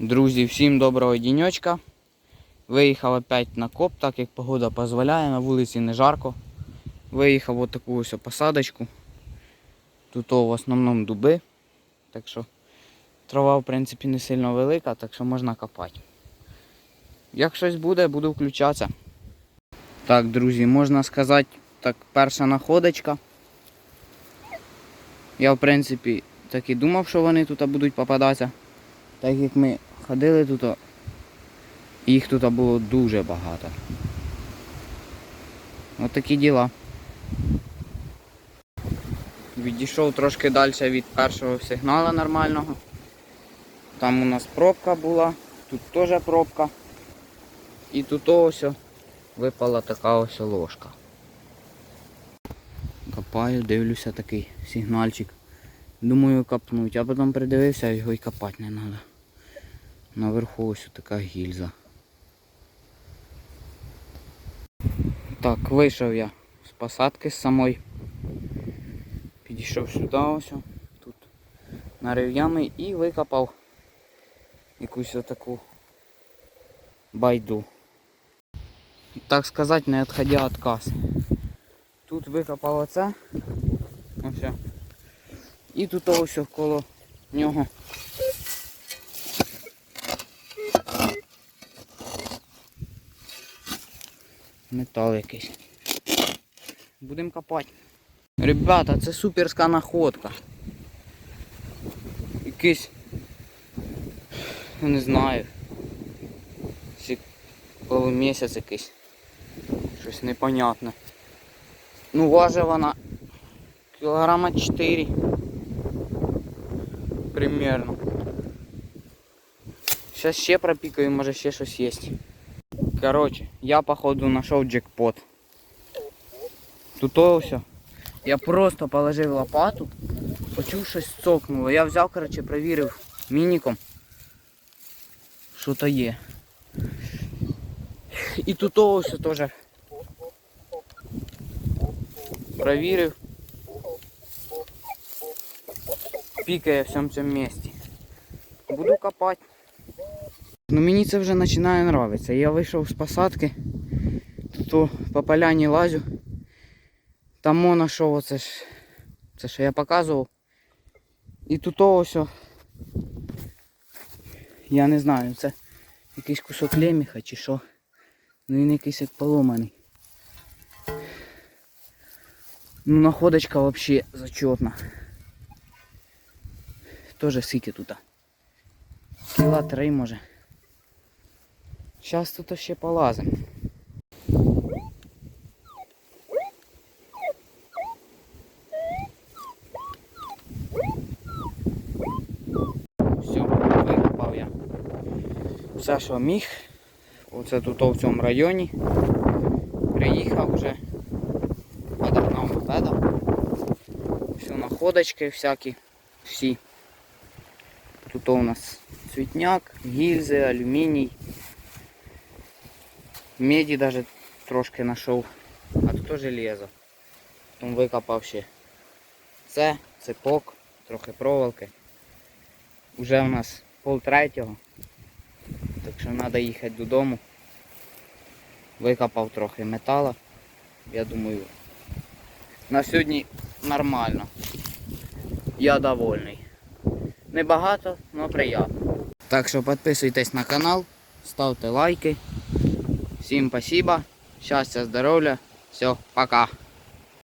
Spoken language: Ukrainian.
Друзі, всім доброго діньочка. Виїхав опять на коп, так як погода дозволяє, на вулиці не жарко. Виїхав от таку ось посадочку. Тут в основному дуби. Так що трава в принципі не сильно велика, так що можна копати. Як щось буде, буду включатися. Так, друзі, можна сказати, так, перша находочка. Я в принципі так і думав, що вони тут будуть попадатися. Так як ми ходили тут, їх тут було дуже багато. Ось такі діла. Відійшов трошки далі від першого сигналу нормального. Там у нас пробка була, тут теж пробка. І тут ось випала така ось ложка. Копаю, дивлюся такий сигнальчик. Думаю копнуть, а потім придивився, його і копати не треба. Наверху ось така гільза. Так, вийшов я з посадки з самої. Підійшов сюди ось. Тут нарив ями і викопав якусь отаку байду. Так сказати, не відходя від каси. Тут викопав оце. Ось. І тут ось коло нього. Метал якийсь. Будемо копати. Ребята, це суперська находка. Якийсь, я не знаю. Полумісяць якийсь. Щось непонятне. Ну, важить вона кілограма 4. Примерно. Сейчас ще пропікаю, може ще щось є. Короче, я походу знайшов джекпот. Тут то все. Я просто положив лопату, почув щось цокнуло. Я взяв, короче, провірив мініком. Що то є. І тут то все теж провірив. Пікає в всьому цьому місці. Буду копати. Ну мені це вже починає нравитися. Я вийшов з посадки, то по поляні лазю. Там воно що оце ж. Це що я показував. І тут ось. Я не знаю, це якийсь кусок леміха чи що. Ну він якийсь як поломаний. Ну находочка взагалі зачетна. Тоже скільки тут? Кіла три може. Зараз тут ще полазимо. Все, викопав я. Все, що міг. Оце тут в цьому районі. Приїхав вже. Подогнав мопеда. Все, находочки всякі. Всі. Тут у нас цвітняк, гільзи, алюміній. Меді даже трошки знайшов. А тут железо. Потім викопав ще це, цепок, трохи проволоки. Уже у нас пол третього. Так що треба їхати додому. Викопав трохи метала. Я думаю, на сьогодні нормально. Я довольний. Небагато, але приємно. Так що підписуйтесь на канал, ставте лайки. Всім спасибо. Щастя, здоров'я. Все, пока.